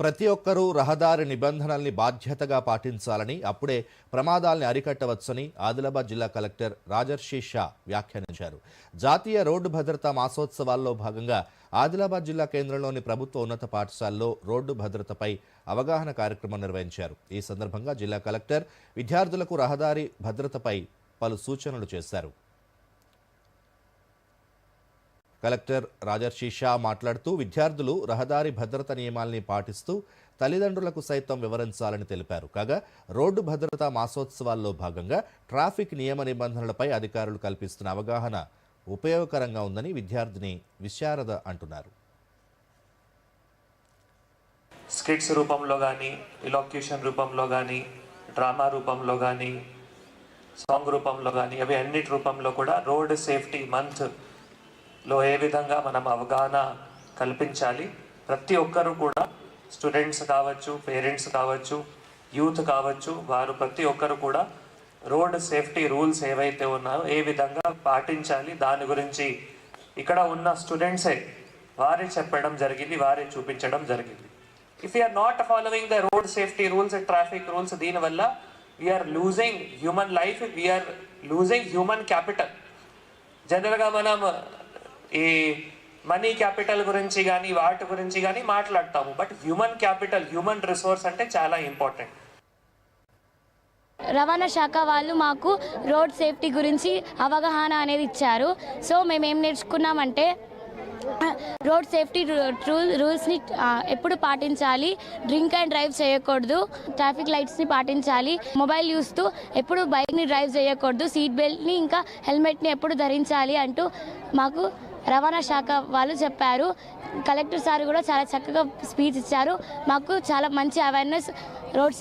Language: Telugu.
ప్రతి ఒక్కరూ రహదారి నిబంధనల్ని బాధ్యతగా పాటించాలని అప్పుడే ప్రమాదాల్ని అరికట్టవచ్చని ఆదిలాబాద్ జిల్లా కలెక్టర్ రాజర్షి షా వ్యాఖ్యానించారు. జాతీయ రోడ్డు భద్రతా మాసోత్సవాల్లో భాగంగా ఆదిలాబాద్ జిల్లా కేంద్రంలోని ప్రభుత్వ ఉన్నత పాఠశాలలో రోడ్డు భద్రతపై అవగాహన కార్యక్రమం నిర్వహించారు. ఈ సందర్భంగా జిల్లా కలెక్టర్ విద్యార్థులకు రహదారి భద్రతపై పలు సూచనలు చేశారు. కలెక్టర్ రాజర్షి షా మాట్లాడుతూ విద్యార్థులు రహదారి భద్రత నియమాల్ని పాటిస్తూ తల్లిదండ్రులకు సైతం వివరించాలని తెలిపారు. కాగా రోడ్డు భద్రతా మాసోత్సవాల్లో భాగంగా ట్రాఫిక్ నియమ నిబంధనలపై అధికారులు కల్పిస్తున్న అవగాహన ఉపయోగకరంగా ఉందని విద్యార్థిని విశారద అంటున్నారు. స్కిట్స్ రూపంలో కానీ ఇలాక్యూషన్ రూపంలో కానీ డ్రామా రూపంలో కానీ సాంగ్ రూపంలో కానీ అవి అన్నిటి రూపంలో కూడా రోడ్ సేఫ్టీ మంత్ లో ఏ విధంగా మనం అవగాహన కల్పించాలి? ప్రతి ఒక్కరూ కూడా స్టూడెంట్స్ కావచ్చు పేరెంట్స్ కావచ్చు యూత్ కావచ్చు వారు ప్రతి ఒక్కరు కూడా రోడ్ సేఫ్టీ రూల్స్ ఏవైతే ఉన్నాయో ఏ విధంగా పాటించాలి? దాని గురించి ఇక్కడ ఉన్న స్టూడెంట్సే వారే చెప్పడం జరిగింది వారే చూపించడం జరిగింది. If are not following the road safety rules traffic rules దీనివల్ల we are losing human life we are losing human capital జనరల్గా మనం ఈ మనీ క్యాపిటల్ గురించి కానీ వాటి గురించి కానీ మాట్లాడతాము. But human capital human resource అంటే చాలా ఇంపార్టెంట్. రవాణా శాఖ వాళ్ళు మాకు రోడ్ సేఫ్టీ గురించి అవగాహన అనేది ఇచ్చారు. సో మేము ఏం నేర్చుకున్నామంటే రోడ్ సేఫ్టీ రూల్ రూల్స్ని ఎప్పుడు పాటించాలి. డ్రింక్ అండ్ డ్రైవ్ చేయకూడదు. ట్రాఫిక్ లైట్స్ని పాటించాలి. మొబైల్ చూస్తూ ఎప్పుడు బైక్ని డ్రైవ్ చేయకూడదు. సీట్ బెల్ట్ని ఇంకా హెల్మెట్ని ఎప్పుడు ధరించాలి అంటూ మాకు రవాణా శాఖ వాళ్ళు చెప్పారు. కలెక్టర్ సార్ కూడా చాలా చక్కగా స్పీచ్ ఇచ్చారు. మాకు చాలా మంచి అవేర్నెస్ రోడ్